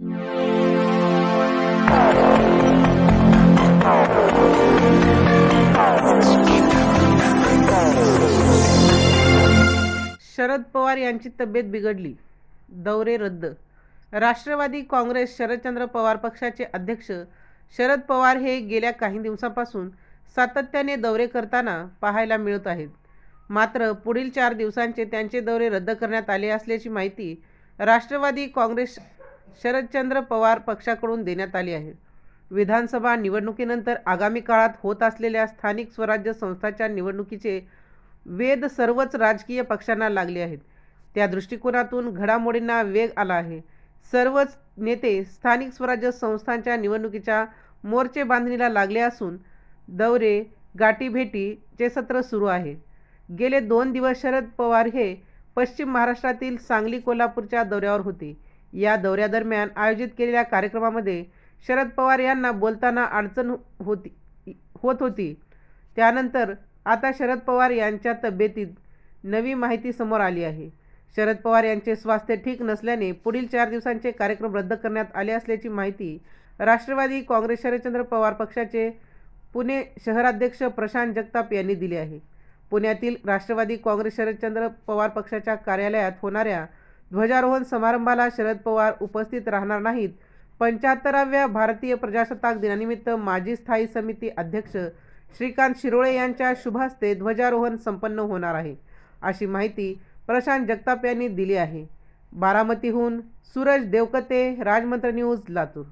शरद पवार यांची तब्येत बिघडली. दौरे रद्द. राष्ट्रवादी काँग्रेस शरदचंद्र पवार पक्षाचे अध्यक्ष शरद पवार हे गेल्या काही दिवसांपासून सातत्याने दौरे करताना पाहायला मिळत आहेत. मात्र पुढील चार दिवसांचे त्यांचे दौरे रद्द करण्यात आले असल्याची माहिती राष्ट्रवादी काँग्रेस शरदचंद्र पवार पक्षाकडून देण्यात आली आहे. विधानसभा निवडणुकीनंतर आगामी काळात होत असलेल्या स्थानिक स्वराज्य संस्थाच्या निवडणुकीचे वेद सर्वच राजकीय पक्षांना लागले आहेत. त्या दृष्टिकोनातून घडामोडींना वेग आला आहे. सर्वच नेते स्थानिक स्वराज्य संस्थांच्या निवडणुकीच्या मोर्चे बांधणीला लागले असून दौरे गाठीभेटीचे सत्र सुरू आहे. गेले दोन दिवस शरद पवार हे पश्चिम महाराष्ट्रातील सांगली कोल्हापूरच्या दौऱ्यावर होते. या दौऱ्यादरम्यान आयोजित केलेल्या कार्यक्रमामध्ये शरद पवार यांना बोलताना अडचण हो-, होती होत होती. त्यानंतर आता शरद पवार यांच्या तब्येतीत नवी माहिती समोर आली आहे. शरद पवार यांचे स्वास्थ्य ठीक नसल्याने पुढील चार दिवसांचे कार्यक्रम रद्द करण्यात आले असल्याची माहिती राष्ट्रवादी काँग्रेस शरदचंद्र पवार पक्षाचे पुणे शहराध्यक्ष प्रशांत जगताप यांनी दिली आहे. पुण्यातील राष्ट्रवादी काँग्रेस शरदचंद्र पवार पक्षाच्या कार्यालयात होणाऱ्या ध्वजारोहण समारंभाला शरद पवार उपस्थित राहणार नाहीत. पंच्याहत्तराव्या भारतीय प्रजासत्ताक दिनानिमित्त माजी स्थायी समिती अध्यक्ष श्रीकांत शिरोळे यांच्या शुभहस्ते ध्वजारोहण संपन्न होणार आहे. अशी माहिती प्रशांत जगताप यांनी दिली आहे. बारामतीहून सूरज देवकते राजमंत्र न्यूज लातूर.